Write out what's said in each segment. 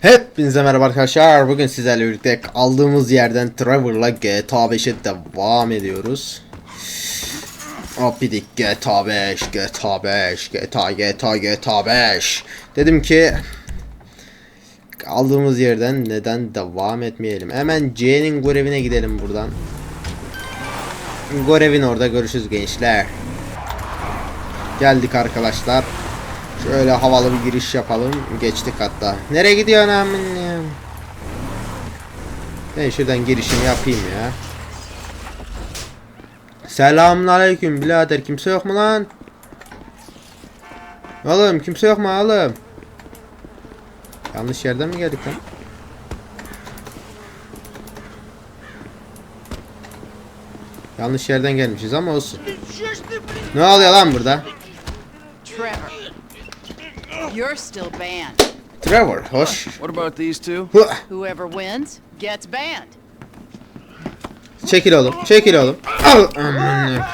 Hepinize merhaba arkadaşlar. Bugün sizlerle birlikte aldığımız yerden Trevor'la GTA 5'e devam ediyoruz. Abidik GTA 5, GTA 5, GTA, GTA, GTA 5. Dedim ki aldığımız yerden neden devam etmeyelim. Hemen C'nin görevine gidelim buradan. Görevin orada görüşürüz gençler. Geldik arkadaşlar. Şöyle havalı bir giriş yapalım. Geçtik hatta. Nereye gidiyorsun amin? Ben şuradan girişimi yapayım ya. Selamun aleyküm birader. Kimse yok mu lan? Oğlum kimse yok mu oğlum? Yanlış yerden mi geldik lan? Yanlış yerden gelmişiz ama olsun. Ne oluyor lan burada? Trevor, you're still banned. Trevor, hoş. What about these two? Whoever wins gets banned. Çekil oğlum, çekil oğlum. Oh, oh, Al. amına.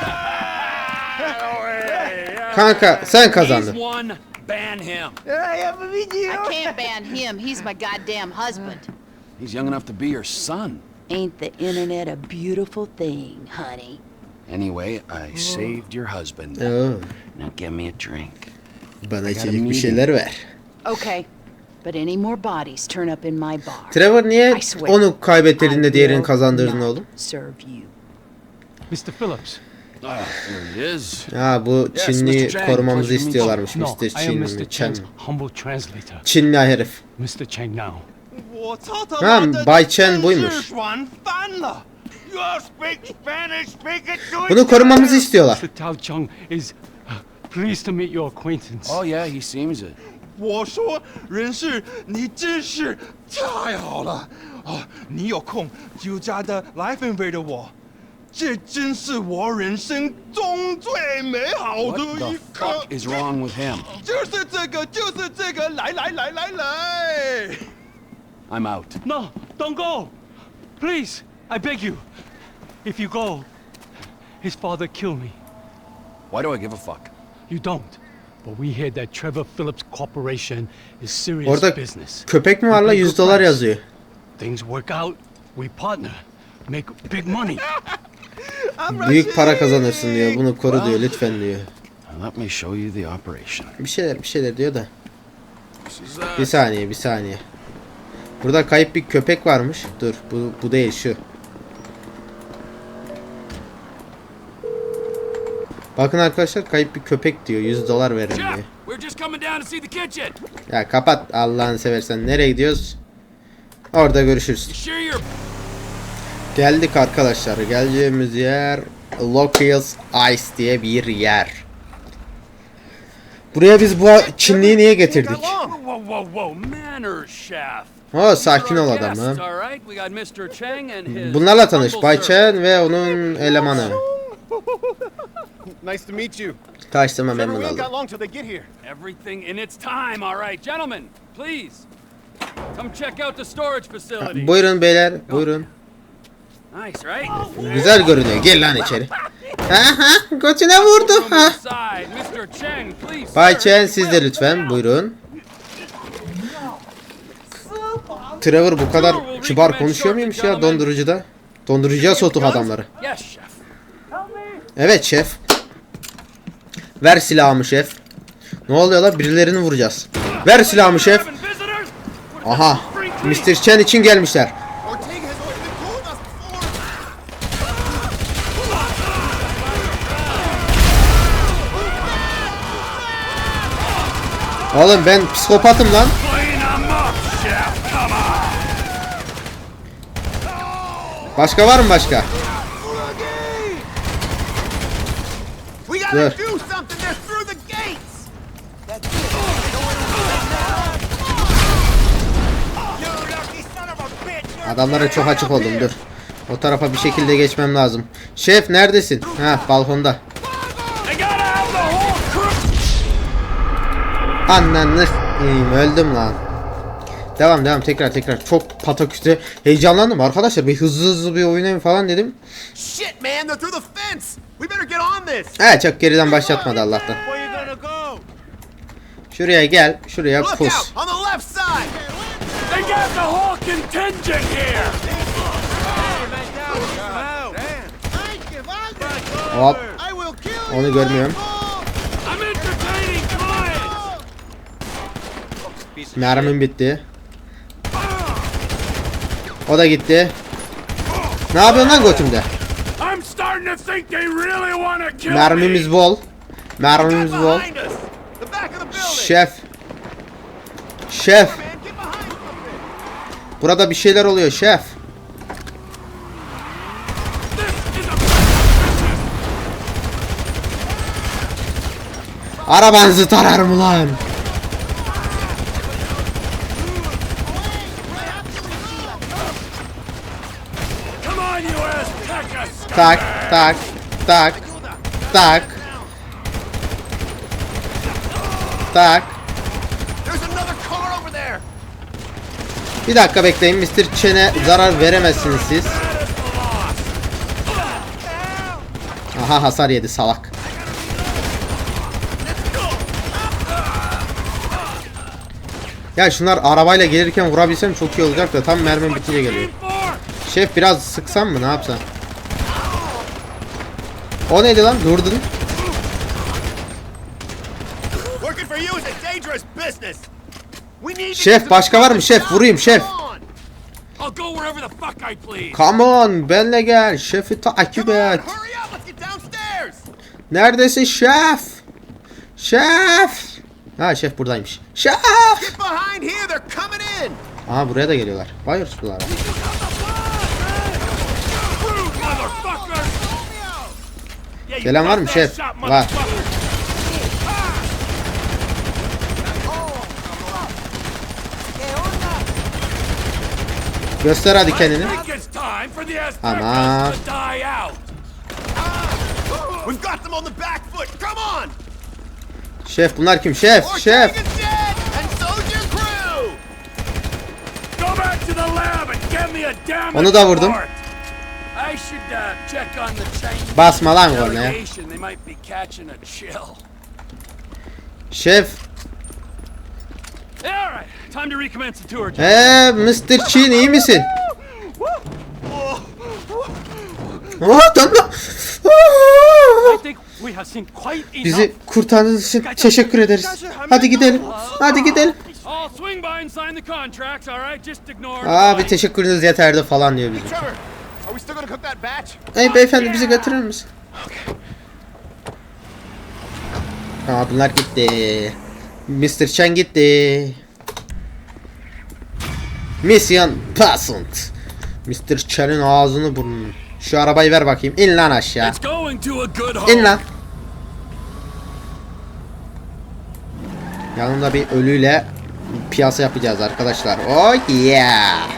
Kanka sen kazandın. He's one. Ban him. I can't ban him. He's my goddamn husband. He's young enough to be your son. Ain't the internet a beautiful thing, honey? Anyway, I saved your husband. Oo, Now give me a drink. Bana içecek bir şeyler ver. Okay. But any more bodies turn up in my bar. Trevor niye onu kaybettirdin de diğerini kazandırdın oğlum? Serve you. Mr. Phillips. Ha bu Çinli korumamızı istiyorlarmış Mr. Chin. Chen. Çinli herif. Mr. Chen now. Ha, Bay Chen buymuş. Bunu korumamızı istiyorlar. Mr. Tao Cheng is. pleased to meet your acquaintance. Oh yeah, he seems it. 我说人事，你真是太好了哦！你有空就加的来分飞的我，这真是我人生中最美好 What 的 the 一刻 fuck。is wrong with him? 就是这个，就是这个，来来来来来。 I'm out. No, don't go! Please, I beg you. If you go, his father kill me. Why do I give a fuck? You don't. But we hear that Trevor Phillips Corporation is serious Orada business. köpek mi var la 100 dolar yazıyor. Things work out, we partner, make big money. Büyük para kazanırsın diyor. Bunu koru diyor lütfen diyor. Let me show you the operation. Bir şeyler bir şeyler diyor da. Bir saniye bir saniye. Burada kayıp bir köpek varmış. Dur bu, bu değil şu. Bakın arkadaşlar kayıp bir köpek diyor. 100 dolar verin kitchen. Ya kapat Allah'ını seversen. Nereye gidiyoruz? Orada görüşürüz. Geldik arkadaşlar. Geleceğimiz yer Locals Ice diye bir yer. Buraya biz bu Çinliyi niye getirdik? O sakin ol adam ha. Bunlarla tanış. Bay. Chen ve onun elemanı. Nice to meet you. Trevor, memnun we ain't got oldum. long till they get here. Everything in its time, all right, gentlemen. Please, come check out the storage facility. Buyurun beyler, buyurun. Nice, right? Güzel görünüyor. Gel lan içeri. Ha ha, götüne vurdu. Ha. Bay. Chen siz de lütfen buyurun. Trevor bu kadar kibar konuşuyor muymuş ya dondurucuda? Dondurucuya soğuttuk adamları. Evet şef. Ver silahımı şef. Ne oluyor la? Birilerini vuracağız. Ver silahımı şef. Aha. Mr. Chen için gelmişler. Oğlum ben psikopatım lan. Başka var mı başka? Dur. do something. They're through the gates. You lucky son of a bitch! Adamlara çok açık oldum dur. O tarafa bir şekilde geçmem lazım. Şef neredesin? Ha balkonda. Ananı öldüm lan. Devam devam tekrar tekrar. Çok pataküste heyecanlandım arkadaşlar. Bir hızlı hızlı bir oynayayım falan dedim. He çok geriden başlatmadı Allah'tan. Şuraya gel. Şuraya pus. They got the whole contingent here! Hop. Onu görmüyorum. Mermim bitti. O da gitti. Ne yapıyorsun lan götümde? Mermimiz me! bol. Mermimiz bol. Şef. Şef. Burada bir şeyler oluyor şef. Arabanızı tararım lan. Tak tak tak tak tak. Bir dakika bekleyin Mr. Chen'e zarar veremezsiniz siz. Aha hasar yedi salak. Ya şunlar arabayla gelirken vurabilsem çok iyi olacak da tam mermim bitince geliyor. Şef biraz sıksam mı ne yapsam? O neydi lan durdun. Şef, başka var mı? Şef, vurayım, şef. Come on. Benle gel şefi takip et. Neredesin şef? Şef. Ha şef buradaymış. Şef. Aha buraya da geliyorlar. Yeah, you Gelen var mı şef? Var. motherfucker. Göster hadi I kendini. think it's time for the Ama- Aztecas to die out. We've got them on the back foot! Come on! Şef bunlar kim? Şef. Şef. Ortega's dead! And so's your crew! Go back to the lab and get me a damn Onu da vurdum. uh, Basma lan golüne ya. Eee Mr. Chin iyi misin? Quite enough. Bizi kurtardığınız için teşekkür ederiz. Hadi gidelim. Hadi gidelim. Abi teşekkürünüz yeterdi falan diyor batch? Hey beyefendi bizi götürür müsün? Aa bunlar gitti. Mr. Chen gitti. Mission Passant. Mr. Chen'in ağzını burnunu. Şu arabayı ver bakayım. İn lan aşağı. İn lan. Yanında bir ölüyle piyasa yapacağız arkadaşlar. Oh yeah.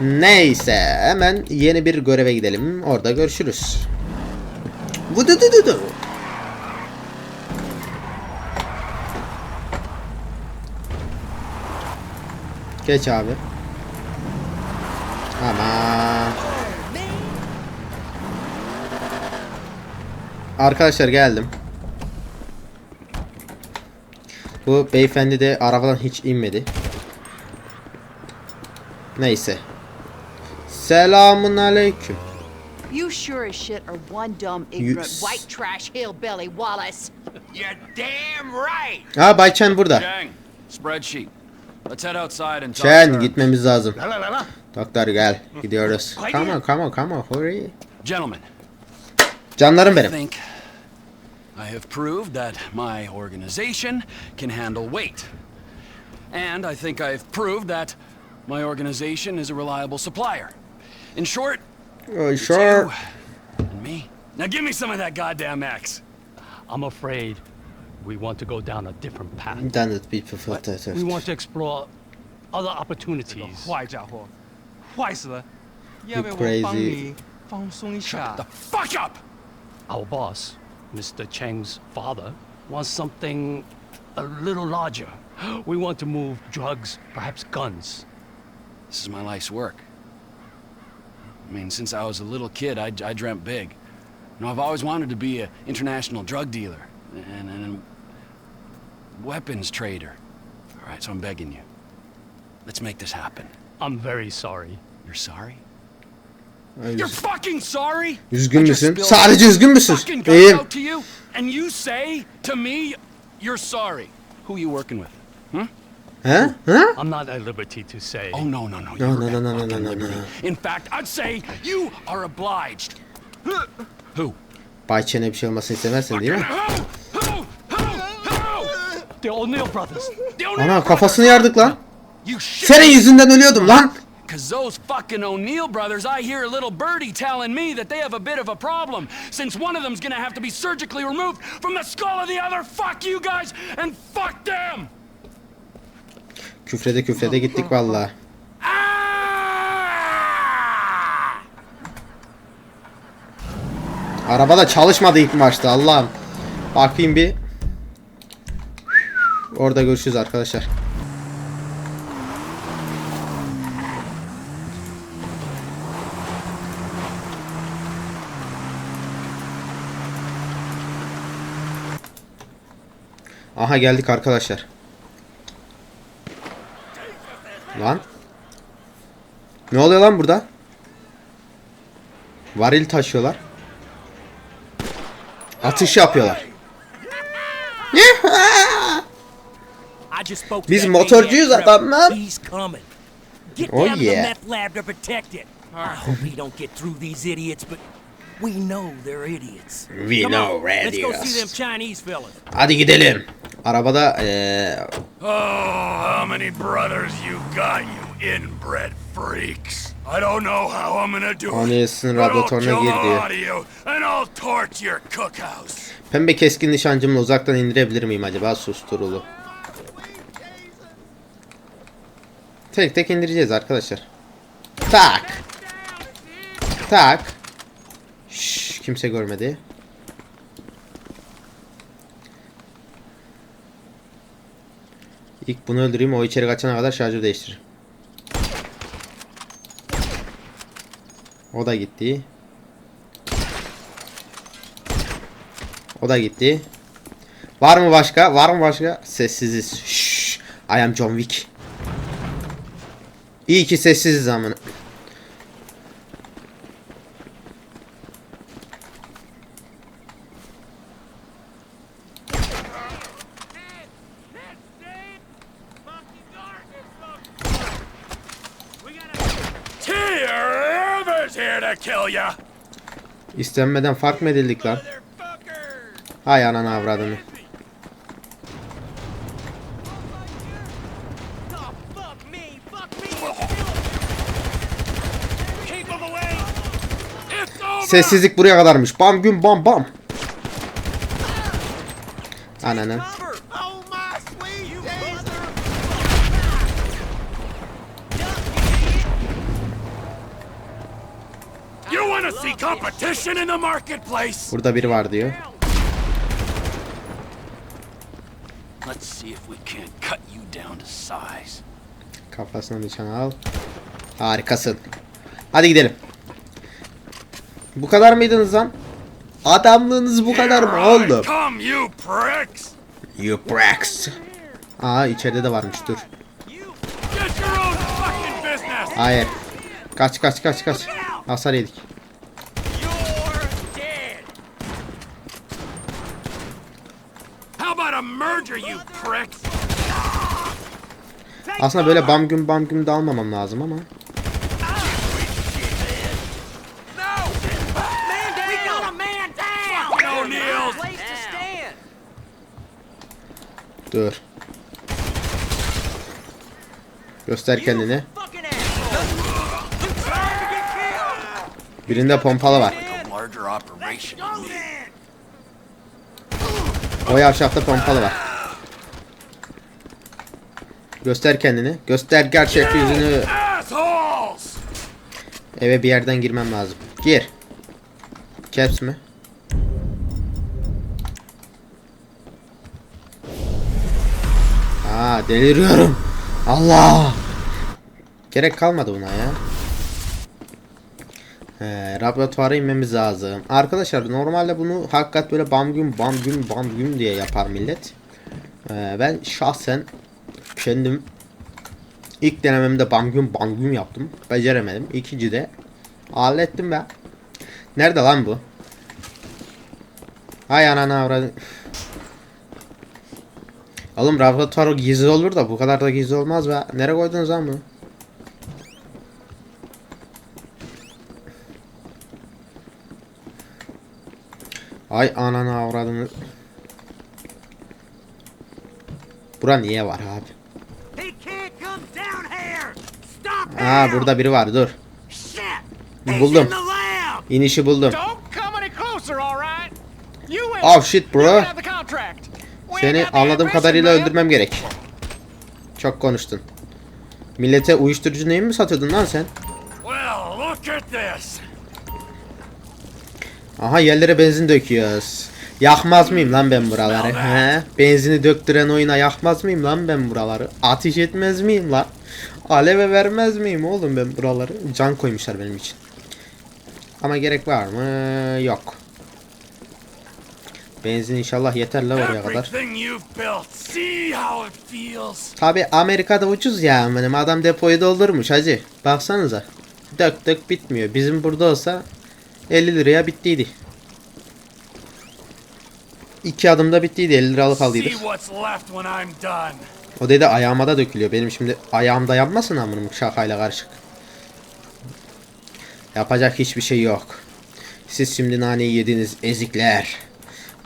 Neyse hemen yeni bir göreve gidelim. Orada görüşürüz. Vududududu. Geç abi. Aman. Arkadaşlar geldim. Bu beyefendi de arabadan hiç inmedi. Neyse. Selamun aleyküm. You sure as shit are one dumb, ignorant, Yes. white trash hillbilly, Wallace. You're damn right! Ha Bay Chen burada. Chang, spreadsheet. Let's head outside and talk Chen gitmemiz lazım. La la la la! Doktor gel. Gidiyoruz. Come on come on come on hurry. Gentlemen, Canlarım benim. think I have proved that my organization can handle weight. And I think I've proved that my organization is a reliable supplier. In short, Oh, sure. you and me. Now give me some of that goddamn X. I'm afraid we want to go down a different path. Then it be perfect. We want to explore other opportunities. 坏家伙，坏死了！要不要 You 我帮 crazy. 你放松一下 The？fuck up! Our boss, Mr. Cheng's father, wants something a little larger. We want to move drugs, perhaps guns. This is my life's work. I mean, since I was a little kid, I, I dreamt big. You know, I've always wanted to be an international drug dealer and, and a weapons trader. All right, so I'm begging you. Let's make this happen. I'm very sorry. You're sorry? Ay, You're fucking sorry? Üzgün müsün? Sadece üzgün müsün? Out to you, and you say to me, you're sorry. Who you working with? He? He? I'm not at liberty to say. Oh no no no! No, no, no, no, no, no, no, no. In fact, I'd say you are obliged. Who? Bay Çen'e bir şey olmasını istemezsin değil mi? Who? Who? Who? Who? The O'Neill brothers. The O'Neill Ana brothers. kafasını yardık lan. Senin yüzünden ölüyordum lan. Cause those fucking O'Neill brothers, I hear a little birdie telling me that they have a bit of a problem, since one of them's gonna have to be surgically removed from the skull of the other. Fuck you guys and fuck them. Küfrede küfrede gittik vallahi. Ah! Araba da çalışmadı ilk maçta Allah'ım. Bakayım bir. Orada görüşürüz arkadaşlar. Aha geldik arkadaşlar. Lan. Ne oluyor lan burada? Varil taşıyorlar. Atış yapıyorlar. Biz motorcuyuz maniac adam lan. Trevor. He's coming. Get Oh, yeah. the meth lab to protect it. I hope he don't get through these idiots, but we know they're idiots. We Come know on, Let's go idiots. see them Chinese fellas. Hadi gidelim. Arabada eee Oh, how many brothers you got, you inbred freaks? I don't know how I'm gonna do Annesi'nin it. but I'll radyatörüne kill gir the diyor. lot of you, and I'll torch your cookhouse. pembe keskin nişancımla uzaktan indirebilir miyim acaba susturulu? Tek tek indireceğiz arkadaşlar. Tak. Tak. Şşş, kimse görmedi. İlk bunu öldüreyim o içeri kaçana kadar şarjı değiştiririm. O da gitti. O da gitti. Var mı başka? Var mı başka? Sessiziz. Şşş. I am John Wick. İyi ki kill ya. İstenmeden fark mı edildik lan? Hay ananı avradını. Sessizlik buraya kadarmış. Bam güm bam bam. Ananı. My sweet taser! You want to see competition in the marketplace? Burada biri var diyor. Let's see if we can't cut you down to size. Kafasına nişan al. Harikasın. Hadi gidelim. Bu kadar mıydınız lan? Adamlığınız bu kadar mı? Come, you pricks! You bracks. Aa içeride de varmış dur. Hayır. Kaç kaç kaç kaç. Hasar yedik. Pricks? Aslında böyle bam güm bam güm de almamam lazım ama. No! We got a man down! No, Neil! Place to stand! Dur. Göster kendini. Birinde pompalı var. O yavşakta pompalı var. Göster kendini. Göster gerçek yüzünü. Eve bir yerden girmem lazım. Gir. Caps mi? Deliriyorum. Allah. Gerek kalmadı buna ya. He, laboratuvara inmemiz lazım. Arkadaşlar normalde bunu hakikat böyle bam gün bam gün bam gün diye yapar millet. Ee, ben şahsen kendim İlk denememde bangüm bangüm yaptım. Beceremedim. İkinci de hallettim ben. Nerede lan bu? Hay anana avradın. Oğlum laboratuvar gizli olur da bu kadar da gizli olmaz be. Nereye koydunuz lan bunu? Ay ananı avradını. Bura niye var abi? Aa burada biri var dur. Buldum. İnişi buldum. Oh shit bro. You have the contract. We Seni anladığım kadarıyla öldürmem gerek. Çok konuştun. Millete uyuşturucu neyi mi satıyordun lan sen? Aha yerlere benzin döküyoruz. Yakmaz mıyım lan ben buraları? He? Benzini döktüren oyuna yakmaz mıyım lan ben buraları? Ateş etmez miyim lan? Aleve vermez miyim oğlum ben buraları? Can koymuşlar benim için. Ama gerek var mı? Yok. Benzin inşallah yeter la oraya kadar. Tabi Amerika'da ucuz ya benim adam depoyu doldurmuş hacı. Baksanıza. Dök dök bitmiyor. Bizim burada olsa 50 liraya bittiydi. İki adımda bittiydi 50 liralık aldıydık. O dedi ayağıma da dökülüyor. Benim şimdi ayağımda yanmasın amınım şakayla karışık. Yapacak hiçbir şey yok. Siz şimdi naneyi yediniz ezikler.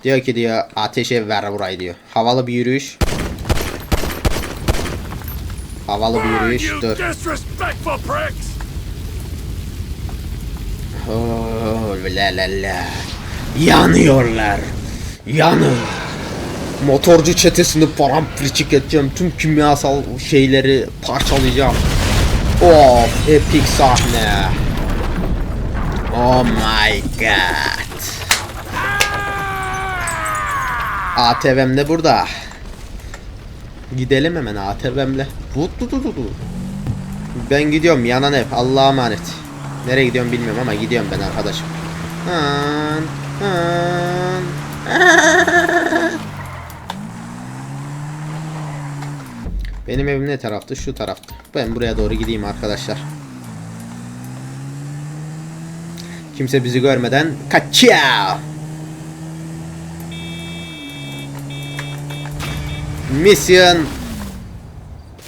Diyor ki diyor ateşe ver burayı diyor. Havalı bir yürüyüş. Havalı bir yürüyüş. Dur. Oh, la la la. Yanıyorlar. Yanır. Motorcu çetesini paramparçık edeceğim. Tüm kimyasal şeyleri parçalayacağım. Of, epik sahne. Oh my god. ATV'm de burada. Gidelim hemen ATV'mle. Ben gidiyorum yanan ev. Allah'a emanet. Nereye gidiyorum bilmiyorum ama gidiyorum ben arkadaşım. Benim evim ne taraftı? Şu tarafta. Ben buraya doğru gideyim arkadaşlar. Kimse bizi görmeden kaçıyor. Mission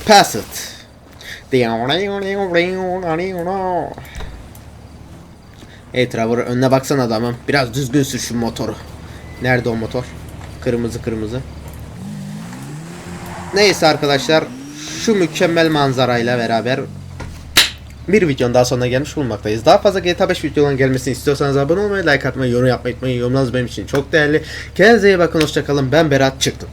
Passed. Hey Trevor önüne baksana adamım. Biraz düzgün sür şu motoru. Nerede o motor? Kırmızı kırmızı. Neyse arkadaşlar. Şu mükemmel manzarayla beraber bir videonun daha sonuna gelmiş bulunmaktayız. Daha fazla GTA 5 videoların gelmesini istiyorsanız abone olmayı, like atmayı, yorum yapmayı unutmayın. Yorumlarınız benim için çok değerli. Kendinize iyi bakın, hoşçakalın. Ben Berat çıktım.